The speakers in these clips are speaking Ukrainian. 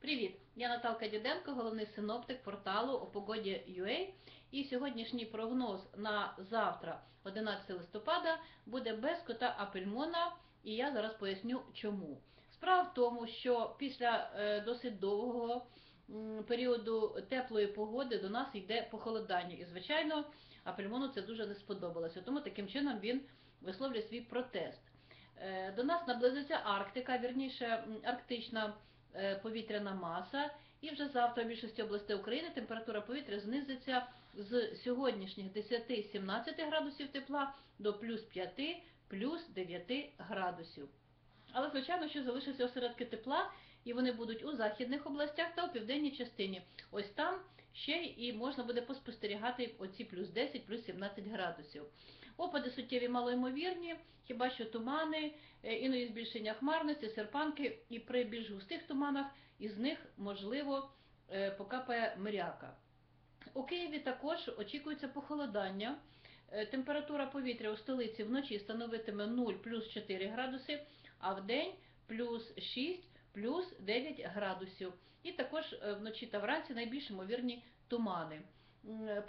Привіт! Я Наталка Діденко, головний синоптик порталу Опогоді.ua. І сьогоднішній прогноз на завтра, 11 листопада, буде без кота Апельмона, і я зараз поясню чому. Справа в тому, що після е, досить довгого періоду теплої погоди до нас йде похолодання. І, звичайно, Апельмону це дуже не сподобалося. Тому таким чином він висловлює свій протест. Е, До нас наблизиться Арктика, вірніше арктична повітряна маса. І вже завтра в більшості областей України температура повітря знизиться з сьогоднішніх 10-17 градусів тепла до плюс 5, плюс 9 градусів. Але, звичайно, що залишаться осередки тепла, і вони будуть у західних областях та у південній частині. Ось там ще і можна буде поспостерігати оці плюс 10, плюс 17 градусів. Опади суттєві малоймовірні, хіба що тумани, е, іноді збільшення хмарності, серпанки, і при більш густих туманах із них можливо е, покапає миряка. У Києві також очікується похолодання. Е, Температура повітря у столиці вночі становитиме 0 плюс 4 градуси, а в день плюс 6 плюс 9 градусів. І також е, вночі та вранці найбільш ймовірні тумани.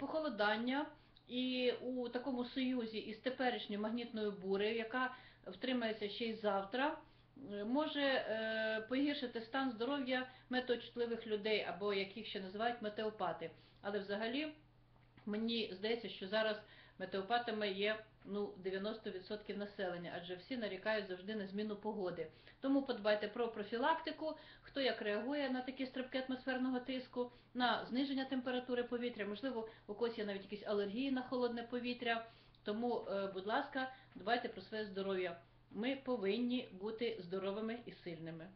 Похолодання і у такому союзі із теперішньою магнітною бурею, яка втримається ще й завтра, е, може е, погіршити стан здоров'я метеочутливих людей, або яких ще називають метеопати. Але взагалі мені здається, що зараз метеопатами є ну, 90% населення, адже всі нарікають завжди на зміну погоди. Тому подбайте про профілактику, хто як реагує на такі стрибки атмосферного тиску, на зниження температури повітря, можливо, у когось є навіть якісь алергії на холодне повітря. Тому, е, будь ласка, дбайте про своє здоров'я. Ми повинні бути здоровими і сильними.